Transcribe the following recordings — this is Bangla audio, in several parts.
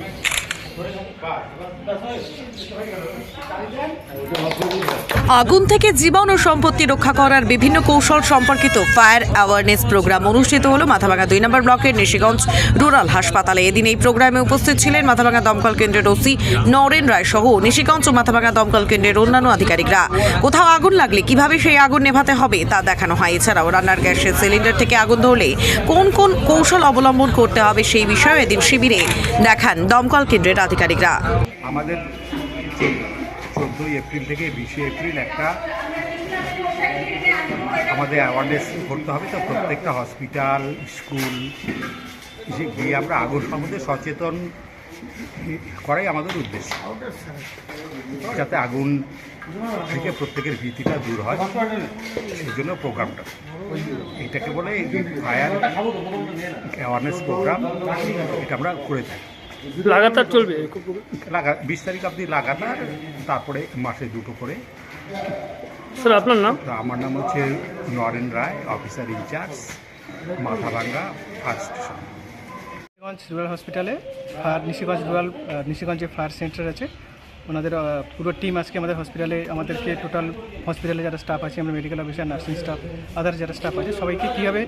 Thank you. আগুন থেকে জীবন ও সম্পত্তি রক্ষা করার বিভিন্ন কৌশল সম্পর্কিত ফায়ার অ্যাওয়ারনেস প্রোগ্রাম অনুষ্ঠিত হলো মাথাভাঙা দুই নম্বর ব্লকের নিশিগঞ্জ রুরাল হাসপাতালে। এদিন এই প্রোগ্রামে উপস্থিত ছিলেন মাথাভাঙা দমকল কেন্দ্রের ওসি নরেন রায় সহ নিশিগঞ্জ ও মাথাভাঙা দমকল কেন্দ্রের অন্যান্য আধিকারিকরা। কোথাও আগুন লাগলে কীভাবে সেই আগুন নেভাতে হবে তা দেখানো হয়। এছাড়াও রান্নার গ্যাসের সিলিন্ডার থেকে আগুন ধরলে কোন কোন কৌশল অবলম্বন করতে হবে সেই বিষয়ে এদিন শিবিরে দেখান দমকল কেন্দ্রের আধিকারিকরা। আমাদের চোদ্দোই এপ্রিল থেকে বিশে এপ্রিল একটা, আমাদের অ্যাওয়ারনেস করতে হবে তো প্রত্যেকটা হসপিটাল স্কুল গিয়ে আমরা আগুন সম্বন্ধে সচেতন করাই আমাদের উদ্দেশ্য। যাতে আগুন থেকে প্রত্যেকের ভীতিটা দূর হয়, সেই জন্য প্রোগ্রামটা এটাকে বলে ফায়ার অ্যাওয়ারনেস প্রোগ্রাম এটা আমরা করে থাকি। লাগাতার চলবে লাগা বিশ তারিখ আপনি লাগাতার তারপরে মাসে দুটো করে। স্যার আপনার নাম? আমার নাম হচ্ছে Naren Roy officer in charge Mathabhanga fire station. Nishiganj rural হসপিটালে ফায়ার নিশিগঞ্জ রুরাল নিশিগঞ্জে ফায়ার সেন্টার আছে। ওনাদের পুরো টিম আজকে আমাদের হসপিটালে আমাদেরকে টোটাল হসপিটালে যারা স্টাফ আছে আমরা medical officer nursing staff other যারা স্টাফ আছে সবাইকে কীভাবে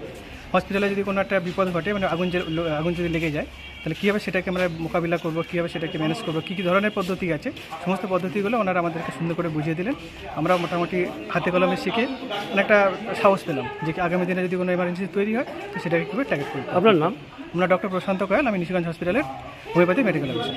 হসপিটালে যদি কোনো একটা বিপদ ঘটে মানে আগুন যে আগুন যদি লেগে যায় তাহলে কীভাবে সেটাকে আমরা মোকাবিলা করব কীভাবে সেটাকে ম্যানেজ করব কী কী ধরনের পদ্ধতি আছে সমস্ত পদ্ধতিগুলো ওনারা আমাদেরকে সুন্দর করে বুঝিয়ে দিলেন। আমরা মোটামুটি হাতে কলমে শিখে অনেকটা সাহস পেলাম যে কি আগামী দিনে যদি কোনো এমার্জেন্সি তৈরি হয় তো সেটাকে কীভাবে ট্যাগেট করব। আপনার নাম? আমরা ডক্টর প্রশান্ত কয়াল আমি নিশিগঞ্জ হসপিটালের হোমিওপ্যাথি মেডিকেল অফিসার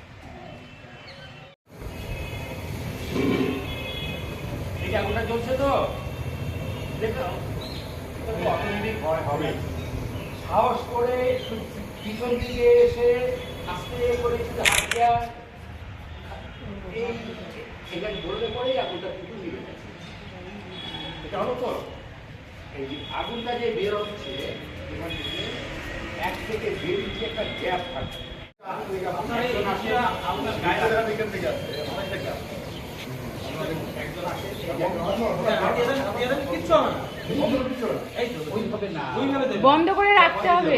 এই আগুনটা জ্বলছে তো। দেখো অটোমেটিক ভয় হবে। সাহস করে পিছন দিকে এসে আস্তে করে একটু হাত দেওয়া। এই এটা ধরলে পরেই আগুনটা কিন্তু নিভে যাচ্ছে এটা হলো তো। এই আগুনটা যে বের হচ্ছে এখান থেকে এক থেকে ইঞ্চি একটা গ্যাপ থাকে একজন আসে, আপনার গায়ে এখান থেকে আসছে, আমার থেকে বন্ধ করে রাখতে হবে।